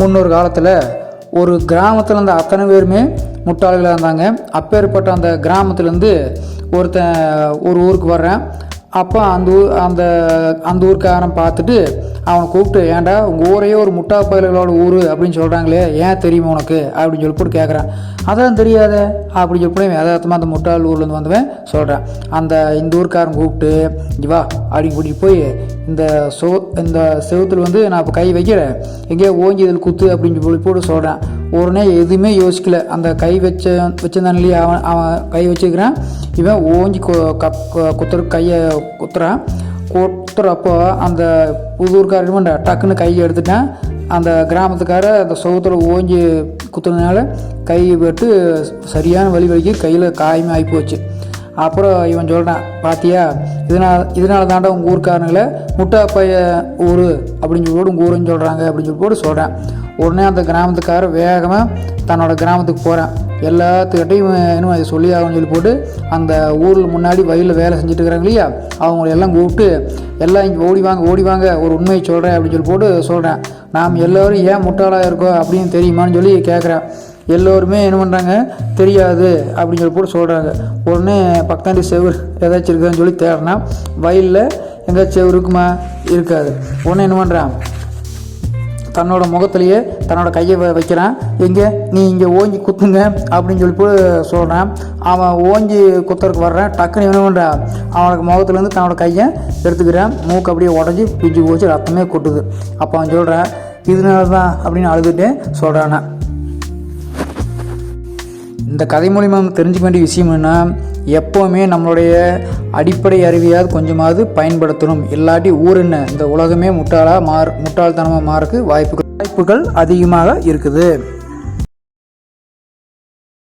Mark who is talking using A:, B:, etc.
A: முன்னொரு காலத்தில் ஒரு கிராமத்தில் இருந்த அத்தனை பேருமே முட்டாள்களாக இருந்தாங்க. அப்பேற்பட்ட அந்த கிராமத்துலேருந்து ஒருத்தன் ஒரு ஊருக்கு வர்றேன். அப்போ அந்த ஊர் அந்த அந்த ஊருக்காரன் பார்த்துட்டு அவனை கூப்பிட்டு ஏன்டா உங்கள் ஊரையே ஒரு முட்டா பயல்களோட ஊர் அப்படின்னு சொல்கிறாங்களே ஏன் தெரியுமா உனக்கு? அப்படின்னு சொல்லி போட்டு கேட்குறான் அதெல்லாம் தெரியாத அப்படின்னு சொல்லி யதார்த்தமாக அந்த முட்டாள் ஊர்லேருந்து வந்தவன் சொல்கிறேன் அந்த இந்த ஊருக்காரன் கூப்பிட்டு வா அப்படின்னு கூட்டிகிட்டு போய் இந்த சோ இந்த செவுத்துல வந்து நான் இப்போ கை வைக்கிறேன் எங்கேயோ ஓங்கி இதில் குத்து அப்படின்னு சொல்லி போட்டு சொல்கிறேன் உடனே எதுவுமே யோசிக்கல. அந்த கை வச்ச வச்சிருந்தான் இல்லையா? அவன் அவன் கை வச்சுக்கிறான் இவன் ஓங்கி கப் குத்துற கையை குத்துறான். குத்துறப்போ அந்த புதூர்காரன் டக்குன்னு கையை எடுத்துட்டான். அந்த கிராமத்துக்கார அந்த சவுத்தில் ஓஞ்சி குத்துறதுனால கை விட்டு சரியான வழி வலிக்கு கையில் காயமே ஆகி போச்சு. அப்புறம் இவன் சொல்கிறான் பாத்தியா இதனால் இதனால தாண்டா உங்கள் ஊருக்காரங்களை முட்டா பைய ஊர் அப்படின்னு சொல்லி உங்கள் ஊருன்னு சொல்கிறாங்க அப்படின்னு சொல்லி போட்டு சொல்கிறேன் உடனே அந்த கிராமத்துக்காரர் வேகமாக தன்னோட கிராமத்துக்கு போகிறேன் எல்லாத்துக்கிட்டையும் இன்னும் அதை சொல்லி ஆகணும்னு சொல்லி போட்டு அந்த ஊரில் முன்னாடி வயலில் வேலை செஞ்சுட்டு இருக்கிறாங்க இல்லையா அவங்கள எல்லாம் கூப்பிட்டு எல்லாம் இங்கே ஓடி வாங்க ஓடி வாங்க ஒரு உண்மையை சொல்கிறேன் அப்படின்னு சொல்லி போட்டு சொல்கிறேன் நாம் எல்லோரும் ஏன் முட்டாளாக இருக்கோம் அப்படின்னு தெரியுமான்னு சொல்லி கேட்குறேன் எல்லோருமே என்ன பண்ணுறாங்க தெரியாது அப்படின்னு சொல்லி போட்டு சொல்கிறாங்க உடனே பக்கத்தாண்டி செவுரு ஏதாச்சும் இருக்கான்னு சொல்லி தேடினா வயலில் எங்கேயாச்சும் செவுரு இருக்குமா? இருக்காது. உடனே என்ன பண்ணுறான் தன்னோட முகத்துலேயே தன்னோட கையை வ- வைக்கிறான். எங்கே? நீ இங்கே ஓங்கி குத்துங்க அப்படின்னு சொல்லி போய் சொல்கிறான் அவன் ஓங்கி குத்துறதுக்கு வர்றான். டக்குன்னு என்ன பண்ணுறான் அவனுக்கு முகத்துலேருந்து தன்னோட கையை எடுத்துக்கிறான். மூக்கு அப்படியே உடஞ்சி பிஞ்சு போச்சு ரத்தமே கொட்டுது. அப்போ அவன் சொல்கிறான் இதனால தான் அப்படின்னு அழுதுகிட்டே சொல்கிறானா இந்த கதை மூலிமா நம்ம தெரிஞ்சுக்க வேண்டிய விஷயம் என்ன எப்போவுமே நம்மளுடைய அடிப்படை அறிவியாவது கொஞ்சமாவது பயன்படுத்தணும். இல்லாட்டி ஊர் என்ன? இந்த உலகமே முட்டாளாக மாறு முட்டாள்தனமாக மாறக்கு வாய்ப்புகள் வாய்ப்புகள் அதிகமாக இருக்குது.